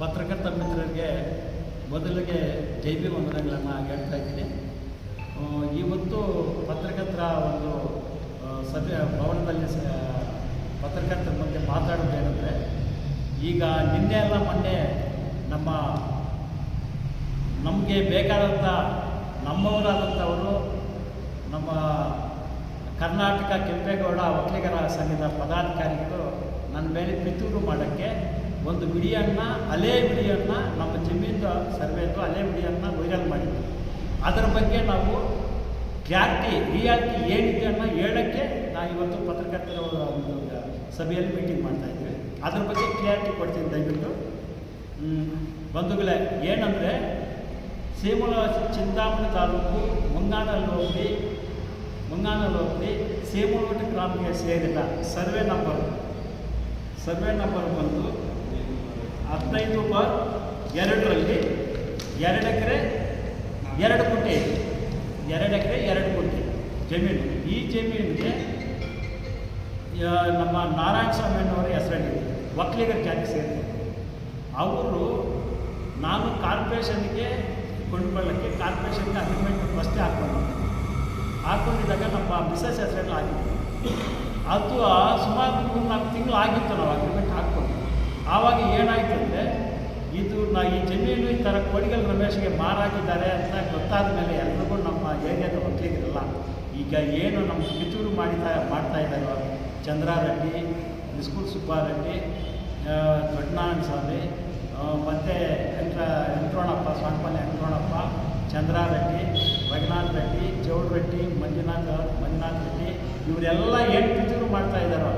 ಪತ್ರಕರ್ತ ಮಿತ್ರರಿಗೆ ಮೊದಲಿಗೆ ಜೈ ಬಿ ವಂದನೆಗಳನ್ನು ಹೇಳ್ತಾ ಇದ್ದೀನಿ. ಇವತ್ತು ಪತ್ರಕರ್ತರ ಒಂದು ಸಭೆ, ಭವನದಲ್ಲಿ ಪತ್ರಕರ್ತರ ಬಗ್ಗೆ ಮಾತಾಡೋದೇನೆಂದರೆ ಈಗ ನಿನ್ನೆ ಎಲ್ಲ ಮೊನ್ನೆ ನಮ್ಮ, ನಮಗೆ ಬೇಕಾದಂಥ ನಮ್ಮವರಾದಂಥವರು ನಮ್ಮ ಕರ್ನಾಟಕ ಕೆಂಪೇಗೌಡ ಒಕ್ಕಲಿಗರ ಸಂಘದ ಪದಾಧಿಕಾರಿಗಳು ನನ್ನ ಮೇಲೆ ಪಿತೂರು ಮಾಡೋಕ್ಕೆ ಒಂದು ಬಿಡಿಯನ್ನು, ಅಲೆ ಬಿಡಿಯನ್ನು ನಮ್ಮ ಜಮೀನು ಸರ್ವೇದು ಅಲೆ ಬಿಡಿಯನ್ನು ವೈರಲ್ ಮಾಡಿದ್ವಿ. ಅದರ ಬಗ್ಗೆ ನಾವು ಕ್ಲಾರಿಟಿ ರಿಯಾಲಿಟಿ ಏನಿದೆ ಅನ್ನೋ ಹೇಳೋಕ್ಕೆ ನಾವು ಇವತ್ತು ಪತ್ರಕರ್ತರ ಒಂದು ಸಭೆಯಲ್ಲಿ ಮೀಟಿಂಗ್ ಮಾಡ್ತಾ ಇದ್ದೀವಿ ಅದ್ರ ಬಗ್ಗೆ ಕ್ಲಿಯಾರಿಟಿ ಕೊಡ್ತೀನಿ ದಯವಿಟ್ಟು. ಬಂಧುಗಳೇ, ಏನಂದರೆ ಸೀಮಲ ಚಿಂತಾಮಣಿ ತಾಲೂಕು ಮುಂಗಾನಲ್ಲಿ ಹೋಗಿ ಮುಂಗಾನಲ್ಲಿ ಹೋಗಿ ಸೀಮಲೋಟಿ ಗ್ರಾಮಕ್ಕೆ ಸೇರಿಲ್ಲ. ಸರ್ವೆ ನಂಬರ್ ಸರ್ವೆ ನಂಬರ್ ಬಂದು ಹದಿನೈದು ಬಾರ್ ಎರಡರಲ್ಲಿ ಎರಡು ಎಕರೆ, ಎರಡು ಗುಂಟೆ. ಎರಡು ಎಕರೆ, ಎರಡು ಗುಂಟೆ. ಜಮೀನು. ಈ ಜಮೀನಿಗೆ ನಮ್ಮ ನಾರಾಯಣ ಸ್ವಾಮಿಯವ್ರ ಹೆಸರಲ್ಲಿ ಒಕ್ಕಲಿಗರ ಜಾತಿ ಸೇರಿದೆ. ಅವರು ನಾನು ಕಾರ್ಪೊರೇಷನ್ಗೆ ಕೊಂಡ್ಕೊಳ್ಳೋಕ್ಕೆ ಕಾರ್ಪೊರೇಷನ್ಗೆ ಅಗ್ರಿಮೆಂಟ್ ಫಸ್ಟೇ ಹಾಕ್ಕೊಂಡು ಹಾಕ್ಕೊಂಡಿದ್ದಾಗ ನಮ್ಮ ಮಿಸಸ್ ಹೆಸರಲ್ಲಿ ಆಗಿತ್ತು. ಅದು ಸುಮಾರು ಮೂರು ನಾಲ್ಕು ತಿಂಗಳು ಆಗಿತ್ತು ನಾವು ಅಗ್ರಿಮೆಂಟ್ ಹಾಕ್ಕೊಂಡು. ಆವಾಗ ಏನಾಯ್ತು ಅಂದರೆ ಇದು ನಾ ಈ ಜಮೀನು ಈ ಥರ ಕೊಡಿಗಲ್ ರಮೇಶ್ಗೆ ಮಾರಾಕಿದ್ದಾರೆ ಅಂತ ಗೊತ್ತಾದ ಮೇಲೆ ಎಲ್ರಿಗೂ ನಮ್ಮ ಏರಿಯಾದ ಒಕ್ಕಲಿಗರಲ್ಲ, ಈಗ ಏನು ನಮ್ಮ ಕಿತ್ತೂರು ಮಾಡಿತಾ, ಮಾಡ್ತಾ ಇದ್ದಾರೋ ಚಂದ್ರಾರೆಡ್ಡಿ ಬಿಸ್ಕೂಲ್ ಸುಬ್ಬಾರೆಡ್ಡಿ ದೊಡ್ಡನಾರಾಯಣ ಸ್ವಾಮಿ ಮತ್ತು ಎಂಟ್ರ ಎಂಟ್ರೋಣಪ್ಪ ಸ್ವಾಮಿಪಲ್ಲೆ ಎಂಟ್ರೋಣಪ್ಪ, ಚಂದ್ರಾರೆಡ್ಡಿ ರಘುನಾಥ್ ರೆಡ್ಡಿ ಚೌಡ್ ರೆಡ್ಡಿ, ಮಂಜುನಾಥ್ ಮಂಜುನಾಥ್ ರೆಡ್ಡಿ, ಇವರೆಲ್ಲ ಏನು ಪಿತೂರು ಮಾಡ್ತಾ ಇದ್ದಾರೋ?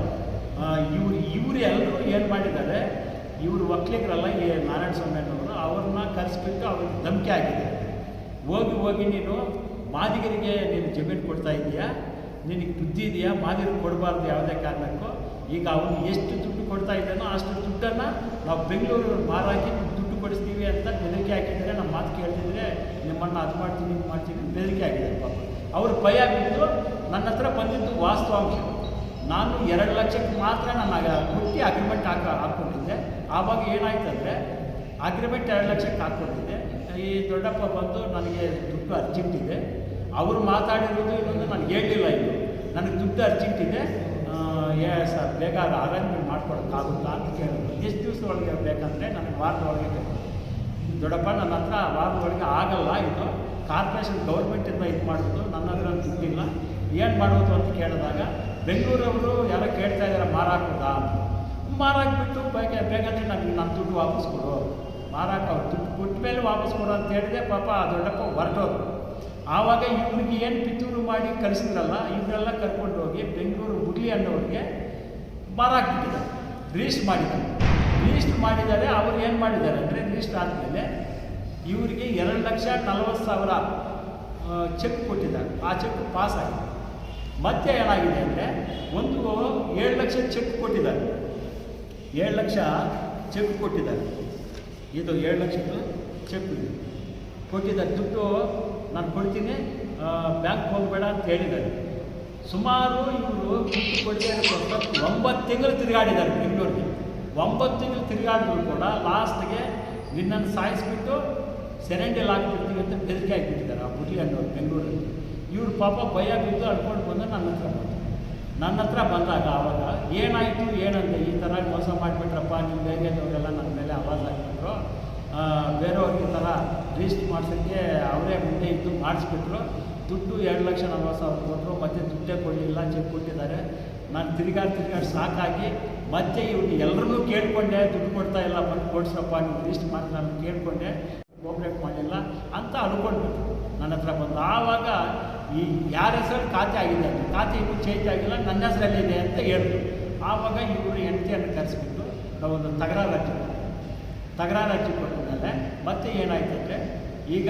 ಇವ್ರು ಇವರು ಎಲ್ಲರೂ ಏನು ಮಾಡಿದ್ದಾರೆ, ಇವರು ಒಕ್ಕಲಿಗರಲ್ಲ ಈ ನಾರಾಯಣ ಸ್ವಾಮಿ ಅನ್ನೋರು ಅವ್ರನ್ನ ಕರೆಸ್ಬಿಟ್ಟು ಅವ್ರಿಗೆ ಧಮಕಿ ಆಗಿದೆ ಹೋಗಿ ಹೋಗಿ ನೀನು ಮಾದಿಗರಿಗೆ ನೀನು ಜಮೀನು ಕೊಡ್ತಾ ಇದೆಯಾ? ನಿನಗೆ ಬುದ್ಧಿ ಇದೆಯಾ? ಮಾದಿಗರಿಗೆ ಕೊಡಬಾರ್ದು ಯಾವುದೇ ಕಾರಣಕ್ಕೂ. ಈಗ ಅವನು ಎಷ್ಟು ದುಡ್ಡು ಕೊಡ್ತಾ ಇದ್ದಾನೋ ಅಷ್ಟು ದುಡ್ಡನ್ನು ನಾವು ಬೆಂಗಳೂರು ಮಾರಾಕಿ ದುಡ್ಡು ಕೊಡಿಸ್ತೀವಿ ಅಂತ ಬೆದರಿಕೆ ಹಾಕಿದ್ರೆ ನಮ್ಮ ಮಾತು ಕೇಳ್ತಿದ್ರೆ ನಿಮ್ಮನ್ನು ಅದು ಮಾಡ್ತೀನಿ, ಇದು ಮಾಡ್ತೀನಿ ಬೆದರಿಕೆ ಆಗಿದೆ ಪಾಪ. ಅವ್ರು ಭಯ ಬಿದ್ದು ನನ್ನ ಹತ್ರ ಬಂದಿದ್ದು ವಾಸ್ತವಾಂಶ. ನಾನು ಎರಡು ಲಕ್ಷಕ್ಕೆ ಮಾತ್ರ ನಾನು ಮುಟ್ಟಿ ಅಗ್ರಿಮೆಂಟ್ ಹಾಕ, ಹಾಕ್ಕೊಂಡಿದ್ದೆ. ಆವಾಗ ಏನಾಯ್ತು ಅಂದರೆ ಅಗ್ರಿಮೆಂಟ್ ಎರಡು ಲಕ್ಷಕ್ಕೆ ಹಾಕ್ಕೊಂಡಿದ್ದೆ. ಈ ದೊಡ್ಡಪ್ಪ ಬಂದು ನನಗೆ ದುಡ್ಡು ಅರ್ಜೆಂಟ್ ಇದೆ ಅವರು ಮಾತಾಡಿರೋದು ಇನ್ನೊಂದು ನಾನು ಹೇಳಿಲ್ಲ ಇದು ನನಗೆ ದುಡ್ಡು ಅರ್ಜೆಂಟ್ ಇದೆ ಏ, ಸರ್, ಬೇಗ ಅದು ಅರೇಂಜ್ಮೆಂಟ್ ಮಾಡ್ಕೊಡೋಕ್ಕಾಗುತ್ತಾ ಅಂತ ಕೇಳಿದ್ರು. ಎಷ್ಟು ದಿವಸ ಒಳಗೆ ಬೇಕಂದರೆ ನನಗೆ ವಾರದ ಒಳಗೆ ದೊಡ್ಡಪ್ಪ ನನ್ನ ಹತ್ರ ವಾರದ ಒಳಗೆ ಆಗಲ್ಲ ಇದು. ಕಾರ್ಪೊರೇಷನ್ ಗೌರ್ಮೆಂಟಿಂದ ಇದು ಮಾಡೋದು ನನ್ನ ಹತ್ರ ಏನು ಮಾಡೋದು ಅಂತ ಕೇಳಿದಾಗ ಬೆಂಗಳೂರವರು ಯಾರೋ ಕೇಳ್ತಾ ಇದ್ದಾರೆ ಮಾರಾಕೋದಾ ಮಾರಾಕ್ಬಿಟ್ಟು ಬೇಗ ಬೇಗನೆ ನನಗೆ ನನ್ನ ದುಡ್ಡು ವಾಪಸ್ ಕೊಡು. ಮಾರಾಕ ದುಡ್ಡು ಕೊಟ್ಟ ಮೇಲೆ ವಾಪಸ್ ಕೊಡು ಅಂತ ಹೇಳಿದೆ ಪಾಪ ಆ ದೊಡ್ಡಪ್ಪ ಹೊರಟೋದು ಆವಾಗ ಇವ್ರಿಗೆ ಏನು ಪಿತೂರು ಮಾಡಿ ಕಳಿಸಿದ್ರಲ್ಲ ಇವರೆಲ್ಲ ಕರ್ಕೊಂಡು ಹೋಗಿ ಬೆಂಗಳೂರು ಹುಡ್ಲಿ ಅನ್ನೋರಿಗೆ ಮಾರಾಕ್ಬಿಟ್ಟಿದ್ದ ರಿಜಿಸ್ಟ್ರ್ ಮಾಡಿದ್ದಾರೆ ರಿಜಿಸ್ಟ್ರ್ ಮಾಡಿದ್ದಾರೆ, ಅವ್ರು ಏನು ಮಾಡಿದ್ದಾರೆ ಅಂದರೆ ರಿಜಿಸ್ಟ್ರ್ ಆದಮೇಲೆ ಇವರಿಗೆ ಎರಡು ಲಕ್ಷ ನಲವತ್ತು ಸಾವಿರ ಚೆಕ್ ಕೊಟ್ಟಿದ್ದಾರೆ. ಆ ಚೆಕ್ ಪಾಸ್ ಆಗಿದೆ. ಮತ್ತೆ ಏನಾಗಿದೆ ಅಂದರೆ ಒಂದು ಏಳು ಲಕ್ಷ ಚೆಕ್ ಕೊಟ್ಟಿದ್ದಾರೆ. ಏಳು ಲಕ್ಷ ಚೆಕ್ ಕೊಟ್ಟಿದ್ದಾರೆ. ಇದು ಏಳು ಲಕ್ಷದ್ದು ಚೆಕ್ ಇದೆ. ಕೊಟ್ಟಿದ್ದಾರೆ. ದುಡ್ಡು ನಾನು ಕೊಡ್ತೀನಿ ಬ್ಯಾಂಕ್ ಹೋಗಬೇಡ ಅಂತ ಹೇಳಿದ್ದಾರೆ. ಸುಮಾರು ಇವರು ದುಡ್ಡು ಕೊಟ್ಟಿದ್ದಾರೆ ಒಂಬತ್ತು ತಿಂಗಳು ತಿರುಗಾಡಿದ್ದಾರೆ ಬೆಂಗಳೂರಿಗೆ. ಒಂಬತ್ತು ತಿಂಗಳು ತಿರುಗಾಡಿದ್ರು ಕೂಡ ಲಾಸ್ಟ್ಗೆ ನಿನ್ನನ್ನು ಸಾಯಿಸ್ಬಿಟ್ಟು ಸೆರೆಂಡಲ್ಲಿ ಹಾಕ್ಬಿಡ್ತೀವಿ ಅಂತ ಬೆದರಿಕೆ ಆಗಿಬಿಟ್ಟಿದ್ದಾರೆ ಆ ಬುಡ್ಲಿ ಅನ್ನೋರು ಬೆಂಗಳೂರಲ್ಲಿ. ಇವ್ರು ಪಾಪ ಭಯ ಬಿದ್ದು ಅಡ್ಕೊಂಡು ಬಂದು ನನ್ನ ಹತ್ರ ಬಂದರು ನನ್ನ ಹತ್ರ ಬಂದಾಗ ಆವಾಗ ಏನಾಯಿತು, ಏನಂತೆ? ಈ ಥರ ಮೋಸ ಮಾಡಿಬಿಟ್ರಪ್ಪ ನಿಮ್ಮ ಏರಿಯಾದವರೆಲ್ಲ ನನ್ನ ಮೇಲೆ ಆವಾಜ್ ಹಾಕ್ಬಿಟ್ರು. ಬೇರೆಯವ್ರಿಗೆ ಥರ ರಿಜಿಸ್ಟ್ರ್ ಮಾಡ್ಸೋಕ್ಕೆ ಅವರೇ ಮುಂದೆ ಇದ್ದು ಮಾಡಿಸ್ಬಿಟ್ರು. ದುಡ್ಡು ಎರಡು ಲಕ್ಷ ನಲ್ವತ್ತು ಸಾವಿರ ಕೊಟ್ಟರು, ಮತ್ತೆ ದುಡ್ಡೇ ಕೊಡಲಿಲ್ಲ, ಚೆಕ್ ಕೊಟ್ಟಿದ್ದಾರೆ. ನಾನು ತಿರುಗಾಡಿ ತಿರುಗಾಡಿ ಸಾಕಾಗಿ ಮತ್ತೆ ಇವ್ರು ಎಲ್ಲರನ್ನೂ ಕೇಳಿಕೊಂಡೆ, ದುಡ್ಡು ಕೊಡ್ತಾ ಇಲ್ಲ, ಬಂದು ಕೊಡ್ಸಪ್ಪ ನೀವು ರಿಜಿಸ್ಟ್ರ್ ಮಾಡಿ ನಾನು ಕೇಳಿಕೊಂಡೆ ಕೋಪ್ರೇಟ್ ಮಾಡಿಲ್ಲ ಅಂತ ಅನ್ಕೊಂಡ್ಬಿಟ್ರು. ನನ್ನ ಹತ್ರ ಬಂದು ಆವಾಗ ಈ ಯಾರ ಹೆಸರು ಖಾತೆ ಆಗಿದೆ ಅಂತ ಖಾತೆ ಇನ್ನೂ ಚೇಂಜ್ ಆಗಿಲ್ಲ, ನನ್ನ ಹೆಸರಲ್ಲಿದೆ ಅಂತ ಹೇಳಿದ್ರು. ಆವಾಗ ಇವರು ಹೆಂಡತಿಯನ್ನು ಕರೆಸ್ಬಿಟ್ಟು ನಾವೊಂದು ಒಂದು ಹಚ್ಚಿ ತಕರಾರು ಹಚ್ಚಿ ಕೊಟ್ಟ ಮೇಲೆ ಮತ್ತೆ ಏನಾಯ್ತು ಅಂದರೆ, ಈಗ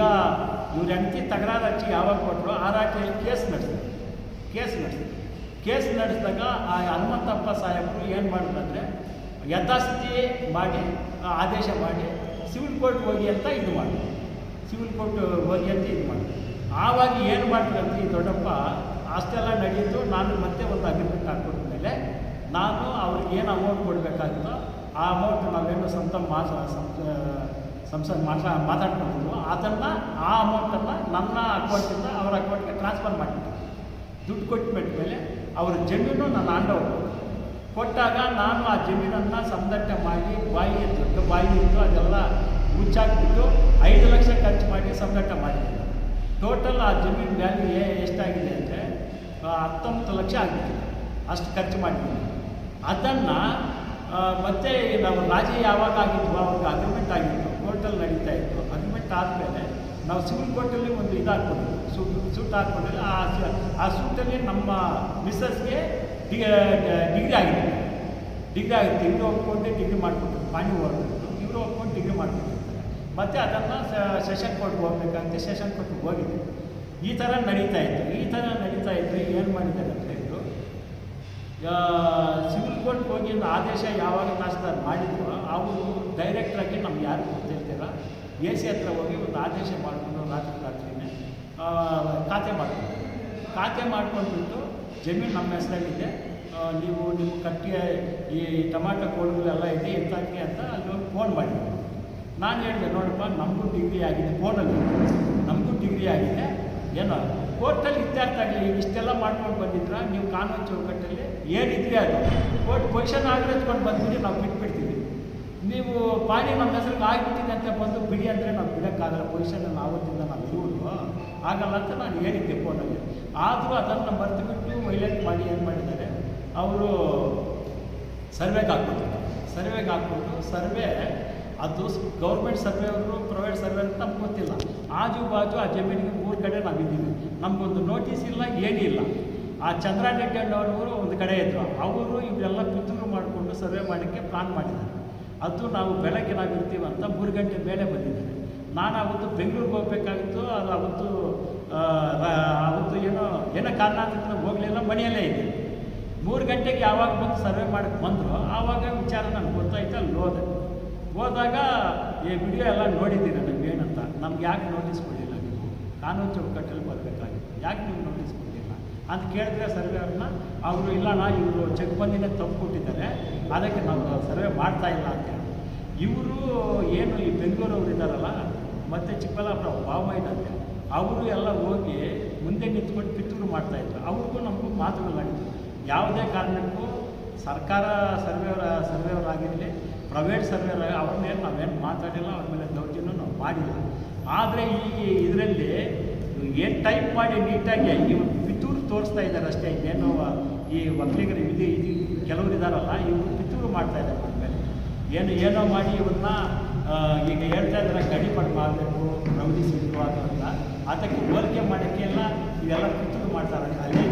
ಇವ್ರ ಹೆಂಡತಿ ತಗರಾರು ಹಚ್ಚಿ ಯಾವಾಗ ಕೊಟ್ಟರು ಆ ರಾಜ್ಯದಲ್ಲಿ ಕೇಸ್ ನಡೆಸಿದ್ರು. ಕೇಸ್ ನಡೆಸಿದ್ರು. ಕೇಸ್ ನಡೆಸಿದಾಗ ಆ ಹನುಮಂತಪ್ಪ ಸಾಹೇಬರು ಏನು ಮಾಡಿದ್ರಂದರೆ ಯಥಾಸ್ಥಿತಿ ಮಾಡಿ ಆದೇಶ ಮಾಡಿ, ಸಿವಿಲ್ ಕೋರ್ಟ್ ಹೋಗಿ ಅಂತ ಇದು ಮಾಡಿ ಸಿವಿಲ್ ಕೋರ್ಟ್ ಹೋಗಿ ಅಂತ ಇದು ಮಾಡಿ ಆವಾಗ ಏನು ಮಾಡ್ತೀರಂತ ಈ ದೊಡ್ಡಪ್ಪ ಅಷ್ಟೆಲ್ಲ ನಡೆಯಿತು, ನಾನು ಮತ್ತೆ ಒಂದು ಅಗ್ರಿಮೆಂಟ್ ಹಾಕ್ಕೊಟ್ಟ ಮೇಲೆ ನಾನು ಅವ್ರಿಗೆ ಏನು ಅಮೌಂಟ್ ಕೊಡಬೇಕಾಗಿತ್ತೋ ಆ ಅಮೌಂಟ್ ನಾವೇನು ಸ್ವಂತ ಮಾಸ ಸಂಸದ ಮಾತಾ ಮಾತಾಡ್ಕೊಂಡಿದ್ವು ಅದನ್ನು, ಆ ಅಮೌಂಟನ್ನು ನನ್ನ ಅಕೌಂಟಿಂದ ಅವರ ಅಕೌಂಟ್ಗೆ ಟ್ರಾನ್ಸ್ಫರ್ ಮಾಡಿದ್ದೆ ದುಡ್ಡು ಕೊಟ್ಟ ಮೇಲೆ ಅವರ ಜಮೀನು ನನ್ನ ಆಂಡವರು ಕೊಟ್ಟಾಗ ನಾನು ಆ ಜಮೀನನ್ನು ಸಂದಟ್ಟೆ ಮಾಡಿ ಬಾಯಿ ದೊಡ್ಡ ಬಾಯಿ ಇತ್ತು ಅದೆಲ್ಲ ಮುಚ್ಚಾಕ್ಬಿಟ್ಟು ಐದು ಲಕ್ಷ ಖರ್ಚು ಮಾಡಿ ಸಂದಟ್ಟೆ ಮಾಡಿದ್ದೆ ಟೋಟಲ್ ಆ ಜಮೀನು ವ್ಯಾಲ್ಯೂ ಎಷ್ಟಾಗಿದೆ ಅಂದರೆ ಹತ್ತೊಂಬತ್ತು ಲಕ್ಷ ಆಗಿದೆ. ಅಷ್ಟು ಖರ್ಚು ಮಾಡಿದ್ದೀನಿ ಅದನ್ನು ಮತ್ತೆ ನಾವು ರಾಜಿ ಯಾವಾಗ ಆಗಿದ್ವು, ಅವಾಗ ಅಗ್ರಿಮೆಂಟ್ ಆಗಿತ್ತು. ಕೋರ್ಟಲ್ಲಿ ನಡೀತಾ ಇತ್ತು. ಅಗ್ರಿಮೆಂಟ್ ಆದಮೇಲೆ ನಾವು ಸಿವಿಲ್ ಕೋರ್ಟಲ್ಲಿ ಒಂದು ಇದು ಹಾಕ್ಕೊಂಡಿದ್ವಿ ಸೂಟ್ ಸೂಟ್ ಹಾಕ್ಕೊಂಡಿಲ್ಲ ಆ ಆ ಸೂಟಲ್ಲಿ ನಮ್ಮ ಮಿಸ್ಸಸ್ಗೆ ಡಿಗ್ರಿ ಆಗಿದೆ. ಡಿಗ್ರಿ ಆಗಿತ್ತು ಇವರು ಒಪ್ಕೊಂಡು ಡಿಗ್ರಿ ಮಾಡಿಕೊಟ್ಟು ಪಾಣಿ ಹೋಗ್ಬಿಟ್ಟು ಇವರು ಒಪ್ಕೊಂಡು ಡಿಗ್ರಿ ಮಾಡಿಕೊಟ್ಟಿರ್ತಾರೆ ಮತ್ತು ಅದನ್ನು ಸೆಷನ್ ಕೋರ್ಟ್ಗೆ ಹೋಗ್ಬೇಕಂತ ಸೆಷನ್ ಕೋರ್ಟ್ಗೆ ಹೋಗಿದೆ. ಈ ಥರ ನಡೀತಾ ಇತ್ತು. ಈ ಥರ ನಡೀತಾ ಇದ್ದರೆ ಏನು ಮಾಡಿದ್ದಾರೆ ಅಂತ ಇವರು ಸಿವಿಲ್ ಕೋರ್ಟ್ಗೆ ಹೋಗಿ ಆದೇಶ ಯಾವಾಗ ತಹಸೀಲ್ದಾರ್ ಮಾಡಿದ್ರು ಅವರು ಡೈರೆಕ್ಟ್ರಾಗಿ ನಮ್ಗೆ ಯಾರು ಗೊತ್ತಿರ್ತೀರ ಎ ಸಿ ಹತ್ರ ಹೋಗಿ ಒಂದು ಆದೇಶ ಮಾಡಿಕೊಂಡು ರಾತ್ರಿ ರಾತ್ರಿನೇ ಖಾತೆ ಮಾಡ್ಕೊಂಡು ಖಾತೆ ಮಾಡ್ಕೊಂಡ್ಬಿಟ್ಟು ಜಮೀನು ನಮ್ಮ ಹೆಸರಲ್ಲಿದೆ. ನೀವು ನಿಮ್ಮ ಕಟ್ಟಿಗೆ ಈ ಟೊಮಾಟೊ ಕೋಳಿಗಳೆಲ್ಲ ಇದೆ ಎತ್ತಾಕಿ ಅಂತ ಅಲ್ಲಿ ಫೋನ್ ಮಾಡಿದ್ರು. ನಾನು ಹೇಳಿದೆ ನೋಡಪ್ಪ, ನಮಗೂ ಡಿಗ್ರಿ ಆಗಿದೆ ಫೋನಲ್ಲಿ ನಮಗೂ ಡಿಗ್ರಿ ಆಗಿದೆ. ಏನೋ ಕೋರ್ಟಲ್ಲಿ ಇತ್ಯರ್ಥ ಆಗಲಿ ಈಗ ಇಷ್ಟೆಲ್ಲ ಮಾಡ್ಕೊಂಡು ಬಂದಿದ್ರ, ನೀವು ಕಾನೂನು ಚೌಕಟ್ಟಲ್ಲಿ ಏನಿದ್ರೆ ಅದು? ಕೋರ್ಟ್ ಪೊಸಿಷನ್ ಆಗಿರೋದ್ಕೊಂಡು ಬಂದ್ಬಿಟ್ಟು ನಾವು ಬಿಟ್ಬಿಡ್ತೀವಿ. ನೀವು ಪಾಡಿ ನಮ್ಮ ಹೆಸರಿಗೆ ಆಗಿಬಿಟ್ಟಿದೆ ಅಂತ ಬಂದು ಬಿಡಿ ಅಂದರೆ ನಾವು ಬಿಡೋಕ್ಕಾಗಲ್ಲ. ಪೊಸಿಷನ್ ಆವತ್ತಿಂದ ನಾವು ಇರುವುದು ಆಗಲ್ಲ ಅಂತ ನಾನು ಹೇಳಿದ್ದೆ ಫೋನಲ್ಲಿ ಆದರೂ ಅದನ್ನು ಮರೆತುಬಿಟ್ಟು ವೈಲೇಟ್ ಮಾಡಿ ಏನು ಮಾಡಿದ್ದಾರೆ? ಅವರು ಸರ್ವೆಗೆ ಹಾಕ್ಬೋದು ಸರ್ವೆಗೆ ಹಾಕ್ಬೋದು ಸರ್ವೆ ಅದು ಗೌರ್ಮೆಂಟ್ ಸರ್ವೆ ಅವರು ಪ್ರೈವೇಟ್ ಸರ್ವೆ ಅಂತ ನಮ್ಗೆ ಗೊತ್ತಿಲ್ಲ. ಆಜು ಬಾಜು ಆ ಜಮೀನಿಗೆ ಮೂರು ಕಡೆ ನಾವಿದ್ದೀವಿ ನಮಗೊಂದು ನೋಟಿಸ್ ಇಲ್ಲ ಏನಿಲ್ಲ ಆ ಚಂದ್ರ ರೆಡ್ಡಿ ಅನ್ನೋರು ಒಂದು ಕಡೆ ಇದ್ದರು ಅವರು ಇವರೆಲ್ಲ ಪಿತೂರು ಮಾಡಿಕೊಂಡು ಸರ್ವೆ ಮಾಡೋಕ್ಕೆ ಪ್ಲಾನ್ ಮಾಡಿದ್ದಾರೆ. ಅದು ನಾವು ಬೆಳಗ್ಗೆ ನಾವು ಇರ್ತೀವಿ ಅಂತ ಮೂರು ಗಂಟೆ ಮೇಲೆ ಬಂದಿದ್ದಾರೆ. ನಾನು ಅವತ್ತು ಬೆಂಗಳೂರಿಗೆ ಹೋಗ್ಬೇಕಾಗಿತ್ತು, ಅದು ಅವತ್ತು ಅವತ್ತು ಏನೋ ಏನೋ ಕಾರಣದಿಂದ ಹೋಗಲಿಲ್ಲ ಮನೆಯಲ್ಲೇ ಇದ್ದೀನಿ ಮೂರು ಗಂಟೆಗೆ ಯಾವಾಗ ಬಂದು ಸರ್ವೆ ಮಾಡಕ್ಕೆ ಬಂದರು, ಆವಾಗ ವಿಚಾರ ನನಗೆ ಗೊತ್ತಾಯ್ತು, ಅಲ್ಲಿ ಹೋದೆ. ಹೋದಾಗ ಈ ವಿಡಿಯೋ ಎಲ್ಲ ನೋಡಿದ್ದೀರ ನಮ್ಗೆ ಏನಂತ? ನಮ್ಗೆ ಯಾಕೆ ನೋಟಿಸ್ ಕೊಡಲಿಲ್ಲ ನೀವು? ಕಾನೂನು ಚೌಕಟ್ಟಲ್ಲಿ ಬರಬೇಕಾಗಿತ್ತು. ಯಾಕೆ ನೀವು ನೋಟಿಸ್ ಕೊಡಲಿಲ್ಲ? ಅಂತ ಕೇಳಿದ್ರೆ ಸರ್ವೆ ಅವ್ರನ್ನ, ಅವರು ಇಲ್ಲಣ್ಣ ಇವರು ಚೆಕ್ ಬಂದಿನ ತಪ್ಪು ಕೊಟ್ಟಿದ್ದಾರೆ. ಅದಕ್ಕೆ ನಾವು ಸರ್ವೆ ಮಾಡ್ತಾ ಇಲ್ಲ ಅಂತ ಇವರು ಏನು ಈ ಬೆಂಗಳೂರವ್ರು ಇದ್ದಾರಲ್ಲ, ಮತ್ತು ಚಿಕ್ಕಬಳ್ಳಾಪುರ ಇದ್ದಾರೆ ಅವರು ಎಲ್ಲ ಹೋಗಿ ಮುಂದೆ ನಿಂತ್ಕೊಂಡು ಪಿತೂರು ಮಾಡ್ತಾಯಿದ್ರು ಅವ್ರಿಗೂ ನಮಗೂ ಮಾತುಗಳು ನಡೀತು ಯಾವುದೇ ಕಾರಣಕ್ಕೂ ಸರ್ಕಾರ ಸರ್ವೆಯವರ, ಸರ್ವೆಯವರಾಗಿರಲಿ ಪ್ರೈವೇಟ್ ಸರ್ವೇರ್ ಅವ್ರ ಮೇಲೆ ನಾವೇನು ಮಾತಾಡಿಲ್ಲ, ಅವ್ರ ಮೇಲೆ ದೌರ್ಜನ್ಯ ನಾವು ಮಾಡಿಲ್ಲ. ಆದರೆ ಈ ಇದರಲ್ಲಿ ಏನು ಟೈಪ್ ಮಾಡಿ ನೀಟಾಗಿ ಇವ್ರು ಪಿತೂರು ತೋರಿಸ್ತಾ ಇದ್ದಾರೆ ಅಷ್ಟೇ, ಇನ್ನೇನು, ಈ ಒಕ್ಕಲಿಗರು ಇದು ಇದು ಕೆಲವರು ಇದ್ದಾರಲ್ಲ ಇವರು ಪಿತೂರು ಮಾಡ್ತಾ ಇದ್ದಾರೆ ನಮ್ಮ ಮೇಲೆ. ಏನು, ಏನೋ ಮಾಡಿ ಇವನ್ನ ಈಗ ಹೇಳ್ತಾ ಇದ್ದಾರೆ ಗಡಿಪಾಡು ಮಾಡಬೇಕು ರೌಡಿ ಅದು, ಅಂತ. ಅದಕ್ಕೆ ಹೋಲಿಕೆ ಮಾಡೋಕ್ಕೆಲ್ಲ ಇವೆಲ್ಲ ಪಿತೂರು ಮಾಡ್ತಾರೆ ಅಲ್ಲೇ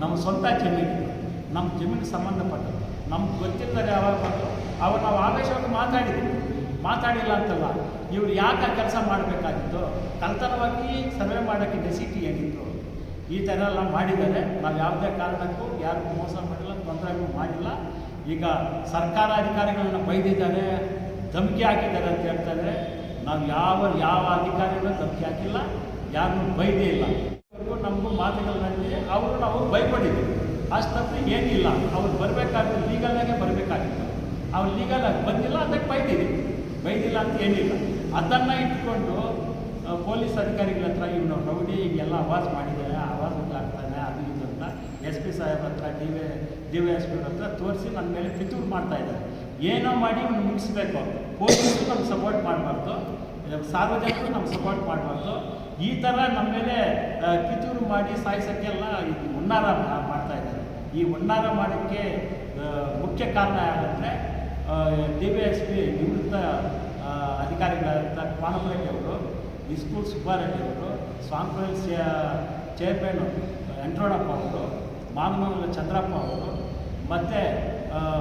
ನಮ್ಮ ಸ್ವಂತ ಜಮೀನು, ನಮ್ಮ ಜಮೀನಿಗೆ ಸಂಬಂಧಪಟ್ಟದ್ದು. ನಮ್ಗೆ ಗೊತ್ತಿಲ್ಲದೆ ಯಾವಾಗ ಬಂದು ಅವಾಗ ನಾವು ಆವೇಶವಾಗಿ ಮಾತಾಡಿದ್ವಿ. ಮಾತಾಡಿಲ್ಲ ಅಂತಲ್ಲ, ಇವ್ರು ಯಾಕೆ ಕೆಲಸ ಮಾಡಬೇಕಾಗಿತ್ತು? ಕಲ್ತನವಾಗಿ ಸರ್ವೆ ಮಾಡೋಕ್ಕೆ ನೆಸಿಟಿ ಏನಿತ್ತು? ಈ ಥರ ಎಲ್ಲ ಮಾಡಿದ್ದಾರೆ. ನಾವು ಯಾವುದೇ ಕಾರಣಕ್ಕೂ ಯಾರಿಗೂ ಮೋಸ ಮಾಡಿಲ್ಲ, ತೊಂದರೆಗೂ ಮಾಡಿಲ್ಲ. ಈಗ ಸರ್ಕಾರ ಅಧಿಕಾರಿಗಳನ್ನ ಬೈದಿದ್ದಾರೆ, ಧಮಕಿ ಹಾಕಿದ್ದಾರೆ ಅಂತ ಹೇಳ್ತಾರೆ. ನಾವು ಯಾವ ಯಾವ ಅಧಿಕಾರಿಗಳು ಧಮಕಿ ಹಾಕಿಲ್ಲ ಯಾರನ್ನೂ ಬೈದೇ ಇಲ್ಲ. ನಮಗೂ ಮಾತುಗಳು ಅವರು ನಾವು ಬೈಕೊಂಡಿದ್ದೀವಿ ಅಷ್ಟು ತಪ್ಪು ಏನಿಲ್ಲ. ಅವ್ರು ಬರಬೇಕಾದ್ರೆ ಲೀಗಲ್ನಾಗೆ ಬರಬೇಕಾಗಿತ್ತು. ಅವ್ರು ಲೀಗಲ್ ಆಗಿ ಬಂದಿಲ್ಲ, ಅದಕ್ಕೆ ಬೈದಿದ್ದೀನಿ ಬೈದಿಲ್ಲ ಅಂತ ಏನಿಲ್ಲ. ಅದನ್ನು ಇಟ್ಕೊಂಡು ಪೊಲೀಸ್ ಅಧಿಕಾರಿಗಳ ಹತ್ರ ಇವನು ರೌಡಿ, ಹೀಗೆಲ್ಲ ಆವಾಜ್ ಮಾಡಿದ್ದಾರೆ ಆವಾಜ್ ಆಗ್ತಾನೆ ಅದು ಇದು ಅಂತ ಎಸ್ ಪಿ ಸಾಹೇಬ್ ಹತ್ರ, D V, D Y S P ಹತ್ರ ತೋರಿಸಿ ನನ್ನ ಮೇಲೆ ಪಿತೂರು ಮಾಡ್ತಾ ಇದ್ದಾರೆ. ಏನೋ ಮಾಡಿ ಇವ್ನ ಮುಗಿಸ್ಬೇಕು. ಪೊಲೀಸರು ನಮ್ಗೆ ಸಪೋರ್ಟ್ ಮಾಡಬಾರ್ದು. ಸಾರ್ವಜನಿಕರು ನಮ್ಗೆ ಸಪೋರ್ಟ್ ಮಾಡಬಾರ್ದು. ಈ ಥರ ನಮ್ಮ ಮೇಲೆ ಪಿತೂರು ಮಾಡಿ ಸಾಯಿಸೋಕ್ಕೆಲ್ಲ ಇದು ಹುನ್ನಾರ ಮಾ- ಮಾಡ್ತಾ ಇದ್ದಾರೆ. ಈ ಹುನ್ನಾರ ಮಾಡೋಕ್ಕೆ ಮುಖ್ಯ ಕಾರಣ ಯಾರಂದರೆ ಡಿ ವಿ ಎಸ್ ಪಿ ನಿವೃತ್ತ ಅಧಿಕಾರಿಗಳಾದಂಥ ಕುಮಾರಪ್ಪರೆಡ್ಡಿ ಅವರು ಇಸ್ಕೂಲ್ ಸ್ಕೂಲ್ ಸುಬ್ಬಾರೆಡ್ಡಿ ಅವರು ಸ್ವಾಮಿಯ ಚೇರ್ಮನ್ ಎಂಟ್ರೋಣಪ್ಪ ಅವರು ಮಾನಮಂಗಲ ಚಂದ್ರಪ್ಪ ಅವರು, ಮತ್ತು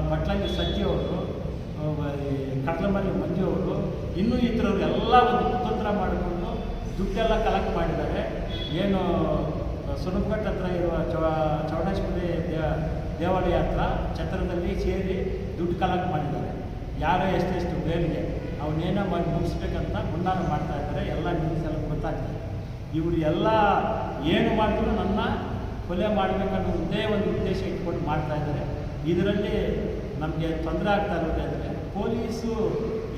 ಪಟ್ಲಂಗಿ ಸಜ್ಜಿ ಅವರು ಕಟ್ಲಮಲ್ಲಿ ಮಂಜು ಅವರು, ಇನ್ನೂ ಇತರರು ಎಲ್ಲ ಒಂದು ಕುತಂತ್ರ ಮಾಡಿಕೊಂಡು ದುಡ್ಡೆಲ್ಲ ಕಲೆಕ್ಟ್ ಮಾಡಿದ್ದಾರೆ. ಏನು ಸುನಪಘಟ್ಟ ಹತ್ರ ಇರುವ ಚೌ ಚೌಡೇಶ್ವರಿ ದೇವ ದೇವಾಲಯ ಹತ್ರ ಛತ್ರದಲ್ಲಿ ಸೇರಿ ದುಡ್ಡು ಕಲೆಕ್ಟ್ ಮಾಡಿದ್ದಾರೆ. ಯಾರೋ ಎಷ್ಟೆಷ್ಟು ಬೇರಿಗೆ. ಅವನ್ನೇನೋ ಮಾಡಿ ಮುಗಿಸ್ಬೇಕಂತ ಗುಂಡಾನ ಮಾಡ್ತಾ ಇದ್ದಾರೆ. ಎಲ್ಲ ನ್ಯೂಸ್ ಎಲ್ಲ ಗೊತ್ತಾಗ್ತದೆ. ಇವರು ಎಲ್ಲ ಏನು ಮಾಡಿದ್ರು ನನ್ನ ಕೊಲೆ ಮಾಡಬೇಕನ್ನೋ ಒಂದೇ ಒಂದು ಉದ್ದೇಶ ಇಟ್ಕೊಂಡು ಮಾಡ್ತಾ ಇದ್ದಾರೆ. ಇದರಲ್ಲಿ ನಮಗೆ ತೊಂದರೆ ಆಗ್ತಾ ಇರೋದು ಅಂದರೆ ಪೊಲೀಸು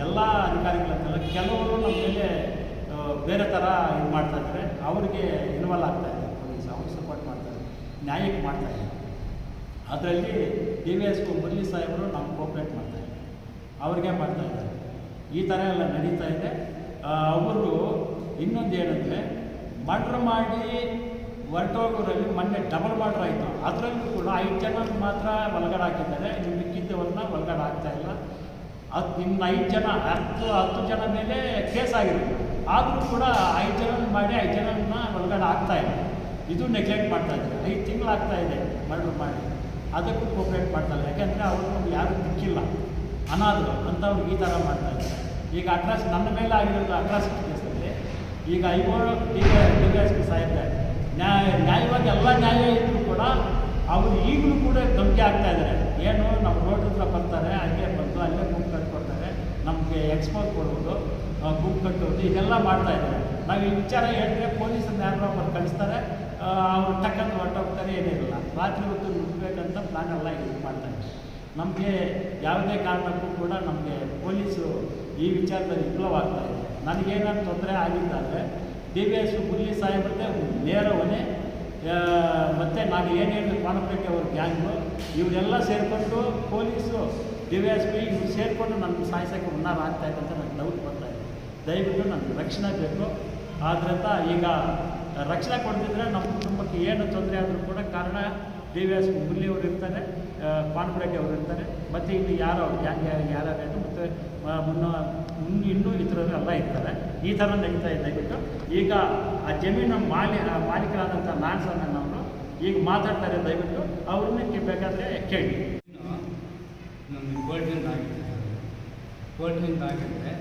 ಎಲ್ಲ ಅಧಿಕಾರಿಗಳಂತೆಲ್ಲ ಕೆಲವರು ನಮ್ಮ ಮೇಲೆ ಬೇರೆ ಥರ ಇದು ಮಾಡ್ತಾ ಇದ್ದಾರೆ. ಅವ್ರಿಗೆ ಇನ್ವಾಲ್ವ್ ಆಗ್ತಾ ಇದೆ ಪೊಲೀಸ್ ಅವ್ರು ಸಪೋರ್ಟ್ ಮಾಡ್ತಾರೆ ನ್ಯಾಯಕ್ಕೆ ಮಾಡ್ತಾ ಇದ್ದಾರೆ. ಅದರಲ್ಲಿ ಡಿ ವಿ ಎಸ್ ಮುರಳಿ ಸಾಹೇಬರು ನಮ್ಗೆ ಕೋಪ್ರೇಟ್ ಮಾಡ್ತಾ ಇದ್ದಾರೆ. ಅವ್ರಿಗೆ ಮಾಡ್ತಾ ಇದ್ದಾರೆ. ಈ ಥರ ಎಲ್ಲ ನಡೀತಾ ಇದೆ. ಅವರು ಇನ್ನೊಂದು ಏನಂದರೆ ಮರ್ಡ್ರ್ ಮಾಡಿ ಹೊರಟೋಗೋರಲ್ಲಿ ಮೊನ್ನೆ ಡಬಲ್ ಮರ್ಡ್ರ್ ಆಯಿತು. ಅದರಲ್ಲೂ ಕೂಡ ಐದು ಜನ ಮಾತ್ರ ಒಳಗಡೆ ಹಾಕಿದ್ದಾರೆ. ಇನ್ನು ಮಿಕ್ಕಿದ್ದವ್ರನ್ನ ಒಳಗಡೆ ಆಗ್ತಾ ಇಲ್ಲ. ಅದು ನಿಮ್ಮ ಐದು ಜನ, ಹತ್ತು ಹತ್ತು ಜನ ಮೇಲೆ ಕೇಸ್ ಆಗಿರುತ್ತೆ. ಆದರೂ ಕೂಡ ಐದು ಜನ ಮಾಡಿ ಐದು ಜನನ ಒಳಗಡೆ ಆಗ್ತಾ ಇಲ್ಲ. ಇದು ನೆಗ್ಲೆಕ್ಟ್ ಮಾಡ್ತಾ ಇದ್ದಾರೆ. ಐದು ತಿಂಗಳಾಗ್ತಾ ಇದೆ ಮರ್ಡರ್ ಮಾಡಿ. ಅದಕ್ಕೂ ಕೋಪ್ರೇಟ್ ಮಾಡ್ತಾ ಇಲ್ಲ. ಯಾಕೆಂದರೆ ಅವರು ಯಾರೂ ದಿಕ್ಕಿಲ್ಲ ಅನಾಥರು ಅಂಥವ್ರು ಈ ಥರ ಮಾಡ್ತಾ ಇದ್ದಾರೆ. ಈಗ ಅಟ್ರಾಸ್ ನನ್ನ ಮೇಲೆ ಆಗಿರೋದು ಅಟ್ರಾಸಿಟಿ ಕೇಸಲ್ಲಿ. ಈಗ ಐವರು ಡಿ ಡಿ ಎಸ್ ನ್ಯಾಯ ನ್ಯಾಯವಾಗಿ ಎಲ್ಲ ನ್ಯಾಯ ಇದ್ದರೂ ಕೂಡ ಅವರು ಈಗಲೂ ಕೂಡ ಧಮಕಿ ಆಗ್ತಾ ಇದ್ದಾರೆ. ಏನು ನಮ್ಮ ರೋಡ್ ಹತ್ರ ಬರ್ತಾರೆ ಅಲ್ಲೇ ಬಂದು ಅಲ್ಲೇ ಗುಂಪು ಕಟ್ಕೊಡ್ತಾರೆ, ನಮಗೆ ಎಕ್ಸ್ಪೋಸ್ ಕೊಡೋದು ಗುಂಪು ಕಟ್ಟುವುದು ಇದೆಲ್ಲ ಮಾಡ್ತಾ ಇದ್ದಾರೆ. ನಾವು ಈ ವಿಚಾರ ಹೇಳಿದ್ರೆ ಪೊಲೀಸನ್ನ ಯಾರು ಅವ್ರು ಕಳಿಸ್ತಾರೆ ಅವ್ರು ಟಕ್ಕಂತ ಹೊರಟೋಗ್ತಾರೆ ಏನಿರಲ್ಲ ರಾತ್ರಿ ಹೊತ್ತು ನುಗ್ಗಬೇಕಂತ ಪ್ಲಾನ್ ಎಲ್ಲ ಇದು ಮಾಡ್ತಾರೆ ನಮಗೆ ಯಾವುದೇ ಕಾರಣಕ್ಕೂ ಕೂಡ ನಮಗೆ ಪೊಲೀಸು ಈ ವಿಚಾರದಲ್ಲಿ ವಿಫಲವಾಗ್ತಾ ಇದೆ. ನನಗೇನಾದ್ರು ತೊಂದರೆ ಆಗಿದ್ದಾದರೆ ಡಿ ವಿ ಎಸ್ ಪುಲ್ಲಿ ಸಾಹೇಬ್ರದ್ದೇ ನೇರ ಹೊಣೆ ಮತ್ತು ನಾನು ಏನು ಹೇಳಿದ್ರು ಪಾನಪೇಟೆ ಅವ್ರ ಗ್ಯಾಂಗು ಇವರೆಲ್ಲ ಸೇರಿಕೊಂಡು police, D V S P ಇವ್ರು ಸೇರಿಕೊಂಡು ನನ್ನ ಸಾಯಿಸೋಕ್ಕೆ ಹುನ್ನಾರ ಆಗ್ತಾ ಇದೆ ಅಂತ ನನಗೆ ಡೌಟ್ ಇದೆ. ದಯವಿಟ್ಟು ನನಗೆ ರಕ್ಷಣೆ ಬೇಕು. ಆದ್ದರಿಂದ ಈಗ ರಕ್ಷಣೆ ಕೊಡ್ತಿದ್ರೆ ನಮ್ಮ ಕುಟುಂಬಕ್ಕೆ ಏನು ತೊಂದರೆ ಆದರೂ ಕೂಡ ಕಾರಣ ಡಿ ವಿ ಎಸ್ ಮುರಳಿ ಅವರು ಇರ್ತಾರೆ ಪಾನ್ಪುರಕ್ಕೆ ಅವರು ಇರ್ತಾರೆ. ಮತ್ತು ಇಲ್ಲಿ ಯಾರೋ ಯಾರು ಯಾರು ಮತ್ತು ಮುನ್ನ ಇನ್ನು ಇತರರು ಎಲ್ಲ ಇರ್ತಾರೆ. ಈ ಥರ ನಡೀತಾ ಇದ್ದಾಗಿಟ್ಟು ಈಗ ಆ ಜಮೀನು ಮಾಲಿ ಮಾಲೀಕರಾದಂಥ ಅವರು ಈಗ ಮಾತಾಡ್ತಾರೆ ದಯವಿಟ್ಟು. ಅವ್ರನ್ನ ಬೇಕಾದರೆ ಕೇಳಿ. ನಮಗೆ ಆಗಿದೆ ಗೋಲ್ಡಿಂದ ಆಗಿದ್ದರೆ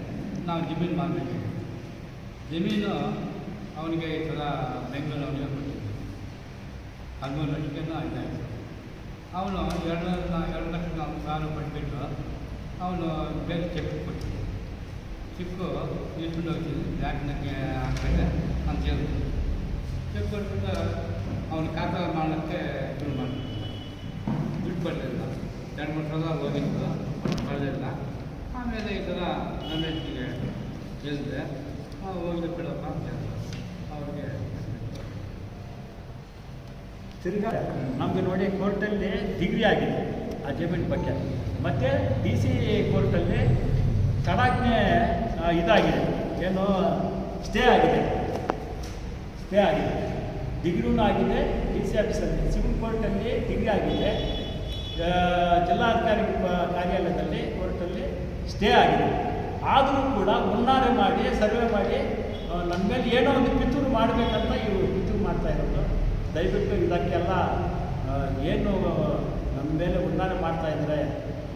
ನಾವು ಜಮೀನು ಮಾಡಬೇಕು ಜಮೀನು ಅವನಿಗೆ ಈ ಥರ ಬೆಂಗಳೂರು ಅವನಿಗೆ ಹದಿಮೂರು ಲಕ್ಷಕ್ಕೇನೋ ಇದಾಯಿತು ಅವನು ಎರಡು ಎರಡು ಲಕ್ಷ ನಾವು ಸಾಲ ಕೊಟ್ಬಿಟ್ಟು ಅವನು ಬೇರೆ ಚೆಕ್ ಕೊಟ್ಟಿದ್ದೆ ಚಿಕ್ಕು ಇಟ್ಬಿಟ್ಟು ಹೋಗ್ತೀನಿ ಬ್ಯಾಂಕ್ನಾಗೆ ಹಾಕ್ಬೇಕು ಅಂತ ಹೇಳಿದ್ರು ಚೆಕ್ ಕೊಟ್ಬಿಟ್ಟು ಅವನು ಖಾತಾ ಮಾಡೋಕ್ಕೆ ಶುರು ಮಾಡ್ತಿದ್ದೆ ದುಡ್ಡು ಬರಲಿಲ್ಲ. ಎರಡು ಮೂರು ಸಲ ಹೋಗಿದ್ದು ಬರಲಿಲ್ಲ. ಆಮೇಲೆ ಈ ಥರ ರಮೇಶ್ಗೆ ಹೇಳಿದೆ ಹೋಗಿ ಬಿಡಪ್ಪ, ಅಂತ ಹೇಳಿದ್ರು ಅವ್ರಿಗೆ ತಿರ್ಗಾ ನಮಗೆ ನೋಡಿ ಕೋರ್ಟಲ್ಲಿ ಡಿಗ್ರಿ ಆಗಿದೆ ಆ ಜಮೀನು ಬಗ್ಗೆ. ಮತ್ತು ಡಿ ಸಿ ಕೋರ್ಟಲ್ಲಿ ತಡಾಜ್ಞೆ ಇದಾಗಿದೆ. ಏನು ಸ್ಟೇ ಆಗಿದೆ. ಸ್ಟೇ ಆಗಿದೆ. ಡಿಗ್ರಿನೂ ಆಗಿದೆ ಡಿ ಸಿ ಆಫೀಸಲ್ಲಿ. ಸಿವಿಲ್ ಕೋರ್ಟಲ್ಲಿ ಡಿಗ್ರಿ ಆಗಿದೆ ಜಿಲ್ಲಾಧಿಕಾರಿ ಕಾರ್ಯಾಲಯದಲ್ಲಿ, ಕೋರ್ಟಲ್ಲಿ ಸ್ಟೇ ಆಗಿದೆ. ಆದರೂ ಕೂಡ ಮುನ್ನಾರೆ ಮಾಡಿ, ಸರ್ವೆ ಮಾಡಿ ನಮ್ಮ ಮೇಲೆ ಏನೋ ಒಂದು ಪಿತೂರು ಮಾಡಬೇಕಂತ ಇವರು ಪಿತೂರು ಮಾಡ್ತಾ ಇರೋದು. ದಯವಿಟ್ಟು ಇದಕ್ಕೆಲ್ಲ ಏನು, ನಮ್ಮ ಮೇಲೆ ಉಂಡಾನೆ ಇದ್ದಾರೆ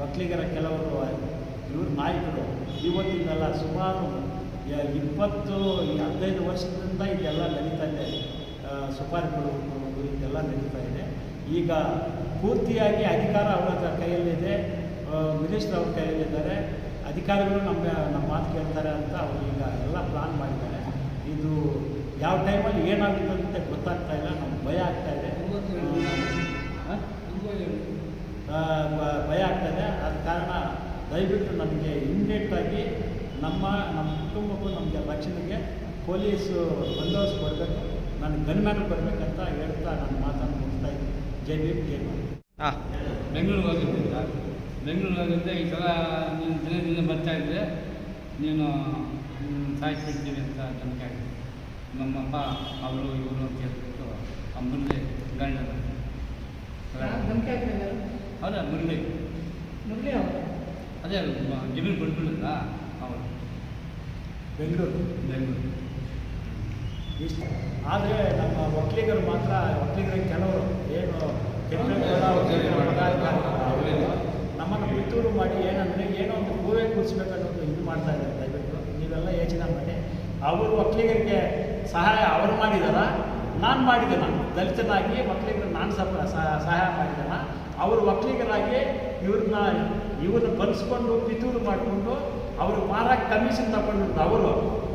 ಒಕ್ಕಲಿಗರ ಕೆಲವರು, ಇವ್ರ ನಾಯಕರು ಇವತ್ತಿನಲ್ಲ ಸುಮಾರು ಇಪ್ಪತ್ತು ಹದಿನೈದು ವರ್ಷದಿಂದ ಇದೆಲ್ಲ ನಡೀತಾ ಇದೆ. ಸುಪಾರಿ ಕೊಡುವುದು ಇದೆಲ್ಲ ನಡೀತಾ ಇದೆ. ಈಗ ಪೂರ್ತಿಯಾಗಿ ಅಧಿಕಾರ ಅವರ ಕೈಯಲ್ಲಿದೆ ಮಿನಿಸ್ಟರ್ ಅವ್ರ ಕೈಯಲ್ಲಿದ್ದಾರೆ. ಅಧಿಕಾರಿಗಳು ನಮ್ಮ ನಮ್ಮ ಮಾತು ಕೇಳ್ತಾರೆ ಅಂತ ಅವರು ಈಗ ಎಲ್ಲ ಪ್ಲಾನ್ ಮಾಡಿದ್ದಾರೆ. ಇದು ಯಾವ ಟೈಮಲ್ಲಿ ಏನಾಗುತ್ತೆ ಅಂತ ಗೊತ್ತಾಗ್ತಾ ಇಲ್ಲ, ನಮ್ಗೆ ಭಯ ಆಗ್ತಾ ಇದೆ. ಭಯ ಆಗ್ತಾ ಇದೆ. ಆದ ಕಾರಣ ದಯವಿಟ್ಟು ನಮಗೆ ಇಮ್ಮಿಡಿಯೇಟಾಗಿ ನಮ್ಮ ನಮ್ಮ ಕುಟುಂಬಕ್ಕೂ ನಮಗೆ ರಕ್ಷಣೆಗೆ ಪೊಲೀಸು ಬಂದೋಬಸ್ತ್ ಕೊಡಬೇಕು. ನಾನು ಗನ್ಮ್ಯಾನ್ ಬರಬೇಕಂತ ಹೇಳ್ತಾ ನನ್ನ ಮಾತನ್ನು ಮುಗಿಸ್ತಾ ಇದ್ದೀನಿ. ಜೈ ಭೀಮ್, ಜೈ ಮಾಡಿ ಹಾಂ ಬೆಂಗಳೂರಿಗೆ ಹೋಗಿದ್ದೆ. ಈ ಸಲ ನೀನು ದಿನದಿಂದ ಬರ್ತಾ ಇದ್ದರೆ ನೀನು ಸಾಯಿಸ್ಬಿಡ್ತೀನಿ ಅಂತ ನಂಬಿಕೆ ಆಗಿದೆ. ನಮ್ಮಪ್ಪ ಅವರು ಇವರು ಅಂತ ಹೇಳ್ಬಿಟ್ಟು ಆ ಮುರಳಿ ಗಂಡ ಹೌದಾ? ಮುರಳಿ ಮುರಳಿ ಅವರು? ಅದೇ ಜಮೀನು ಕೊಟ್ಬಿಟ್ಟಿಲ್ಲ ಅವರು. ಬೆಂಗಳೂರು. ಬೆಂಗಳೂರು. ಇಷ್ಟ. ಆದರೆ ನಮ್ಮ ಒಕ್ಕಲಿಗರು ಮಾತ್ರ ಒಕ್ಕಲಿಗರಿಗೆ ಕೆಲವರು ಏನು ನಮ್ಮನ್ನು ಪಿತ್ತೂರು ಮಾಡಿ ಏನಂದರೆ ಏನೋ ಒಂದು ಹೂವೇ ಕೂರಿಸ್ಬೇಕನ್ನೋದು ಇದು ಮಾಡ್ತಾ ಇದ್ದಾರೆ ದಯವಿಟ್ಟು. ನೀವೆಲ್ಲ ಯೋಚನೆ ಮಾಡಿ. ಅವರು ಒಕ್ಕಲಿಗರಿಗೆ ಸಹಾಯ ಅವರು ಮಾಡಿದಾರ, ನಾನು ಮಾಡಿದ್ದೇನ ದಲಿತನಾಗಿ ಮಕ್ಕಳಿಗೆ ನಾನು ಸಹ- ಸಹಾಯ ಮಾಡಿದ್ದೇನ ಅವರು ಒಕ್ಕಲಿಗರಾಗಿ ಇವ್ರನ್ನ ಇವ್ರನ್ನ ಬಲಿಸ್ಕೊಂಡು ಪಿತೂರು ಮಾಡಿಕೊಂಡು ಅವರು ಮಾರಾಕ್ ಕಮಿಷನ್ ತಗೊಂಡಿದ್ದು ಅವರು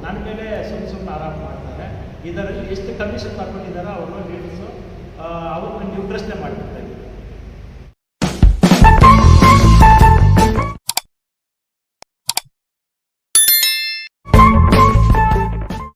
ನನ್ನ ಮೇಲೆ ಸುಮ್ಮನೆ ಸುಮ್ಮನೆ ಆರಾಮ ಮಾಡ್ತಾರೆ. ಇದರಲ್ಲಿ ಎಷ್ಟು ಕಮಿಷನ್ ತಗೊಂಡಿದ್ದಾರೆ ಅವರು ಲೀಡರ್ಸು ಅವ್ರನ್ನ ನೀವು ಪ್ರಶ್ನೆ ಮಾಡ್ತಾರೆ